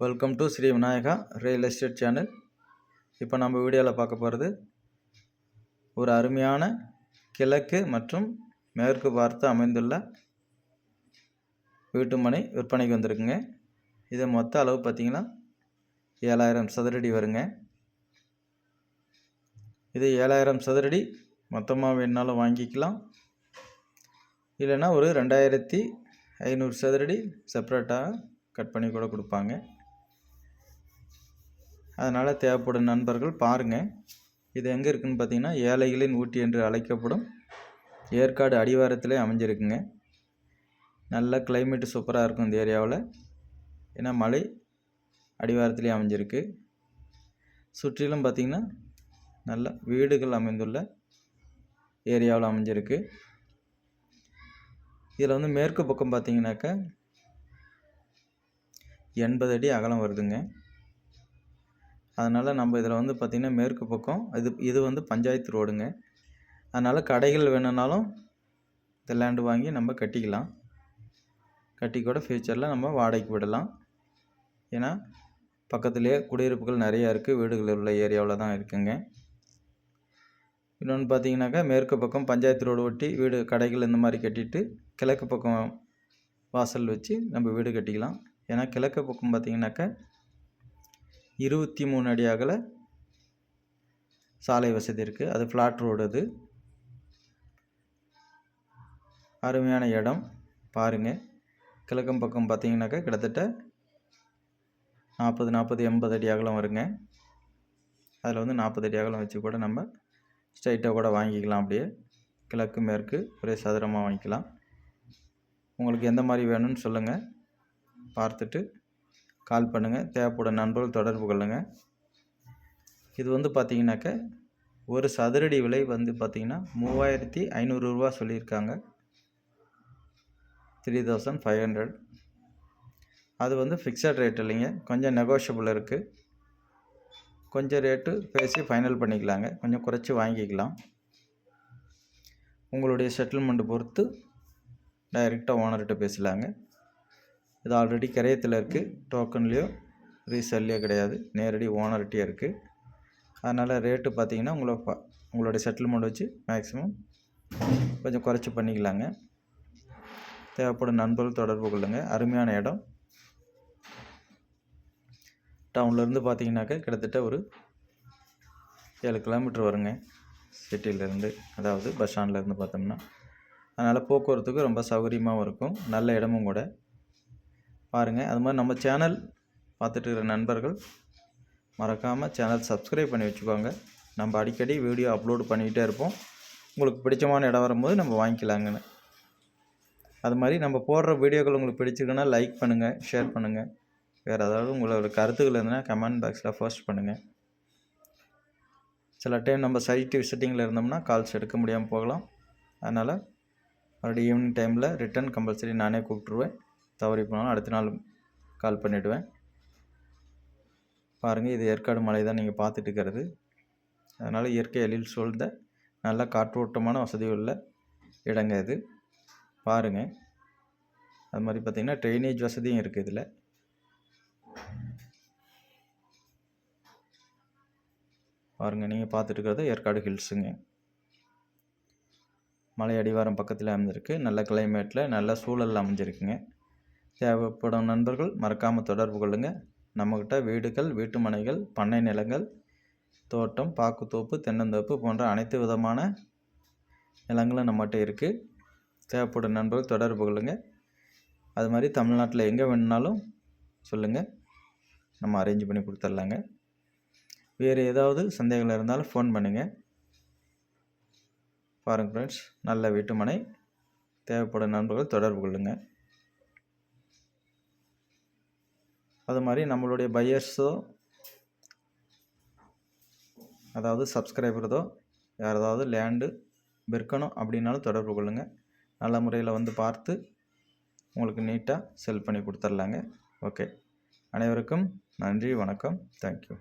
Welcome to Sri Vinayaka real estate channel இப்போ நம்ம வீடியோவில் பார்க்க போகிறது ஒரு அருமையான கிழக்கு மற்றும் மேற்கு பார்த்து அமைந்துள்ள வீட்டு மனை விற்பனைக்கு வந்திருக்குங்க. இது மொத்த அளவு பார்த்திங்கன்னா ஏழாயிரம் சதுரடி வருங்க. இது ஏழாயிரம் சதுரடி. மொத்தமாக வேணுனாலும் வாங்கிக்கலாம். இல்லைன்னா ஒரு ரெண்டாயிரத்தி ஐநூறு சதுரடி செப்ரேட்டாக கட் பண்ணி கூட கொடுப்பாங்க. அதனால் தேவைப்படும் நண்பர்கள் பாருங்கள் இது எங்கே இருக்குதுன்னு பார்த்தீங்கன்னா ஏழைகளின் ஊட்டி என்று அழைக்கப்படும் ஏற்காடு அடிவாரத்திலே அமைஞ்சிருக்குங்க. நல்ல கிளைமேட்டு சூப்பராக இருக்கும் இந்த ஏரியாவில். ஏன்னா மலை அடிவாரத்திலே அமைஞ்சிருக்கு. சுற்றிலும் பார்த்திங்கன்னா நல்ல வீடுகள் அமைந்துள்ள ஏரியாவில் அமைஞ்சிருக்கு. இதில் வந்து மேற்கு பக்கம் பார்த்தீங்கன்னாக்கா எண்பது அடி அகலம் வருதுங்க. அதனால் நம்ம இதில் வந்து பார்த்திங்கன்னா மேற்கு பக்கம் இது இது வந்து பஞ்சாயத்து ரோடுங்க. அதனால் கடைகள் வேணும்னாலும் இந்த லேண்டு வாங்கி நம்ம கட்டிக்கலாம். கட்டி கூட ஃப்யூச்சரில் நம்ம வாடகைக்கு விடலாம். ஏன்னா பக்கத்துலேயே குடியிருப்புகள் நிறையா இருக்குது வீடுகள் உள்ள ஏரியாவில் தான் இருக்குங்க. இன்னொன்று பார்த்தீங்கன்னாக்கா மேற்கு பக்கம் பஞ்சாயத்து ரோடு ஒட்டி வீடு கடைகள் இந்த மாதிரி கட்டிட்டு கிழக்கு பக்கம் வாசல் வச்சு நம்ம வீடு கட்டிக்கலாம். ஏன்னா கிழக்கு பக்கம் பார்த்திங்கனாக்கா இருபத்தி மூணு அடி அகல சாலை வசதி இருக்குது அது ஃப்ளாட் ரோடு அது. அருமையான இடம். பாருங்கள் கிழக்கம் பக்கம் பார்த்தீங்கன்னாக்கா கிட்டத்தட்ட நாற்பது நாற்பது எண்பது அடி அகலம் வருங்க. அதில் வந்து நாற்பது அடி அகலம் வச்சு கூட நம்ம ஸ்ட்ரைட்டாக கூட வாங்கிக்கலாம் அப்படியே. கிழக்கு மேற்கு ஒரே சதுரமாக வாங்கிக்கலாம். உங்களுக்கு எந்த மாதிரி வேணும்னு சொல்லுங்கள் பார்த்துட்டு கால் பண்ணுங்கள் தேவைப்படும் நண்பர்கள் தொடர்பு கொள்ளுங்கள் இது வந்து பார்த்திங்கனாக்க ஒரு சதுரடி விலை வந்து பார்த்திங்கன்னா மூவாயிரத்தி ஐநூறுரூவா சொல்லியிருக்காங்க. த்ரீ தௌசண்ட் ஃபைவ் ஹண்ட்ரட் அது வந்து ஃபிக்ஸட் ரேட் இல்லைங்க. கொஞ்சம் நெகோஷியபிள் இருக்குது கொஞ்சம் ரேட்டு பேசி ஃபைனல் பண்ணிக்கலாங்க. கொஞ்சம் குறைச்சி வாங்கிக்கலாம். உங்களுடைய செட்டில்மெண்ட்டு பொறுத்து டைரெக்டாக ஓனர்கிட்ட பேசலாங்க. இது ஆல்ரெடி கிரயத்தில் இருக்குது டோக்கன்லேயோ ரீசேல்லையோ கிடையாது. நேரடி ஓனர்கிட்டே இருக்குது அதனால் ரேட்டு பார்த்தீங்கன்னா உங்களை உங்களுடைய செட்டில்மெண்ட் வச்சு மேக்ஸிமம் கொஞ்சம் குறைச்சி பண்ணிக்கலாங்க. தேவைப்படும் நண்பர்கள் தொடர்பு கொள்ளுங்கள் அருமையான இடம். டவுன்லேருந்து பார்த்தீங்கன்னாக்கா கிட்டத்தட்ட ஒரு ஏழு கிலோமீட்டர் வருங்க. சிட்டியிலேருந்து அதாவது பஸ் ஸ்டாண்ட்லேருந்து பார்த்தோம்னா அதனால் போக்குவரத்துக்கு ரொம்ப சௌகரியமாகவும் இருக்கும். நல்ல இடமும் கூட. பாருங்கள் அது மாதிரி நம்ம சேனல் பார்த்துட்டு இருக்கிற நண்பர்கள் மறக்காமல் சேனல் சப்ஸ்கிரைப் பண்ணி வச்சுக்கோங்க. நம்ம அடிக்கடி வீடியோ அப்லோடு பண்ணிக்கிட்டே இருப்போம். உங்களுக்கு பிடிச்சமான இடம் வரும்போது நம்ம வாங்கிக்கலாங்கன்னு. அது மாதிரி நம்ம போடுற வீடியோக்கள் உங்களுக்கு பிடிச்சிருக்குன்னா லைக் பண்ணுங்கள் ஷேர் பண்ணுங்கள் வேறு ஏதாவது உங்களோட கருத்துக்கள் இருந்ததுன்னா கமெண்ட் பாக்ஸில் போஸ்ட் பண்ணுங்கள் சில டைம் நம்ம சைட்டு விசிட்டிங்கில் இருந்தோம்னா கால்ஸ் எடுக்க முடியாமல் போகலாம். அதனால் மறுபடியும் ஈவினிங் டைமில் ரிட்டன் கம்பல்சரி நானே கூப்பிட்ருவேன் தவறி போனாலும் அடுத்த நாள் கால் பண்ணிவிடுவேன் பாருங்கள் இது ஏற்காடு மலை தான் நீங்கள் பார்த்துட்டு இருக்கிறது. அதனால் இயற்கை எழில் சூழ்ந்த நல்ல காற்றோட்டமான வசதி உள்ள இடங்க இது. பாருங்கள் அது மாதிரி பார்த்திங்கன்னா ட்ரைனேஜ் வசதியும் இருக்குது இதில். பாருங்கள் நீங்கள் பார்த்துட்டு இருக்கிறது ஏற்காடு ஹில்ஸுங்க. மலை அடிவாரம் பக்கத்தில் அமைஞ்சிருக்கு. நல்ல கிளைமேட்டில் நல்ல சூழலில் அமைஞ்சிருக்குங்க. தேவைப்படும் நண்பர்கள் மறக்காமல் தொடர்பு கொள்ளுங்கள் நம்மக்கிட்ட வீடுகள் வீட்டு மனைகள் பண்ணை நிலங்கள் தோட்டம் பாக்குத்தோப்பு தென்னந்தோப்பு போன்ற அனைத்து விதமான நிலங்களும் நம்மகிட்ட இருக்குது தேவைப்படும் நண்பர்கள் தொடர்பு கொள்ளுங்கள் அது மாதிரி தமிழ்நாட்டில் எங்கே வேணுனாலும் சொல்லுங்கள் நம்ம அரேஞ்ச் பண்ணி கொடுத்துர்லாங்க வேறு ஏதாவது சந்தேகங்கள் இருந்தாலும் ஃபோன் பண்ணுங்கள் பாருங்கள் ஃப்ரெண்ட்ஸ் நல்ல வீட்டுமனை தேவைப்படும் நண்பர்கள் தொடர்பு கொள்ளுங்கள் அது மாதிரி நம்மளுடைய பையர்ஸோ அதாவது சப்ஸ்கிரைபர்தோ யார் ஏதாவது லேண்டு விற்கணும் அப்படின்னாலும் தொடர்பு கொள்ளுங்கள் நல்ல முறையில் வந்து பார்த்து உங்களுக்கு நீட்டாக செல் பண்ணி கொடுத்துர்லாங்க. ஓகே அனைவருக்கும் நன்றி வணக்கம். தேங்க்யூ